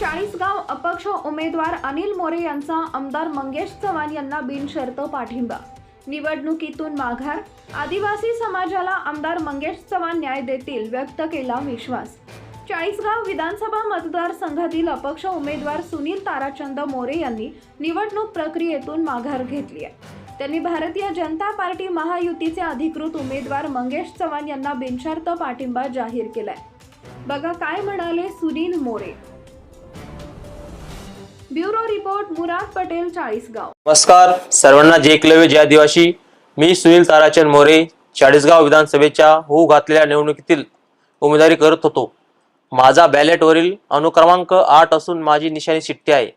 चाळीसगाव अपक्ष उमेदवार अनिल मोरे यांचा आमदार मंगेश चव्हाण यांना बिनशर्त पाठिंबा. निवडणुकीतून माघार आदिवासी समाजाला आमदार मंगेश चव्हाण न्याय देतील व्यक्त केला विश्वास. चाळीसगाव विधानसभा मतदारसंघातील अपक्ष उमेदवार सुनील ताराचंद मोरे यांनी निवडणूक प्रक्रियेतून माघार घेतली आहे. त्यांनी भारतीय जनता पार्टी महायुतीचे अधिकृत उमेदवार मंगेश चव्हाण यांना बिनशर्त पाठिंबा जाहीर केलाय. बघा काय म्हणाले Sunil More. Bureau report Murad Patel Chalisgaon. नमस्कार. सर्वांना जे एकलव्य जय आदिवासी. मी सुनील ताराचंद मोरे चाळीसगाव विधानसभेच्या होऊ घातलेल्या निवडणुकीतील उमेदवारी करत होतो. माझा बॅलेटवरील अनुक्रमांक आठ असून माझी निशाणी शिट्टी आहे.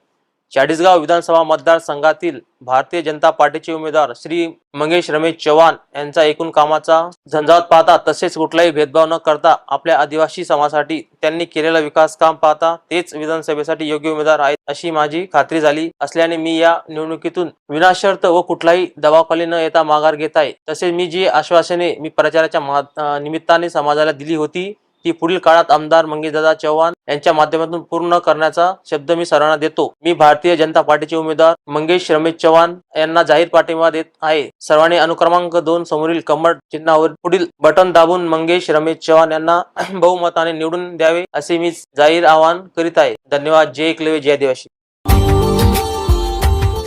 चाळीसगाव विधानसभा मतदारसंघातील भारतीय जनता पार्टीचे उमेदवार श्री मंगेश रमेश चव्हाण यांचा एकूण कामाचा झंझावत पाहता तसेच कुठलाही भेदभाव न करता आपल्या आदिवासी समाजासाठी त्यांनी केलेला विकास काम पाहता तेच विधानसभेसाठी योग्य उमेदवार आहेत अशी माझी खात्री झाली असल्याने मी या निवडणुकीतून विनाशर्त व कुठलाही दबावखाली न येता माघार घेत आहे. तसेच मी जी आश्वासने मी प्रचाराच्या निमित्ताने समाजाला दिली होती ती पुढील काळात आमदार मंगेशदादा चव्हाण यांच्या माध्यमातून पूर्ण करण्याचा शब्द मी सर्वांना देतो. मी भारतीय जनता पार्टीचे उमेदवार मंगेश रमेश चव्हाण यांना जाहीर पाठिंबा देत आहे. सर्वांनी अनुक्रमांक दोन समोरील कमळ चिन्हावर पुढील बटन दाबून मंगेश रमेश चव्हाण यांना बहुमताने निवडून द्यावे असे मी जाहीर आवाहन करीत आहे. धन्यवाद. जय एकलवे जय आदिवासी.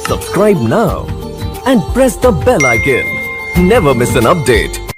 Subscribe now and press the bell icon. Never miss an update.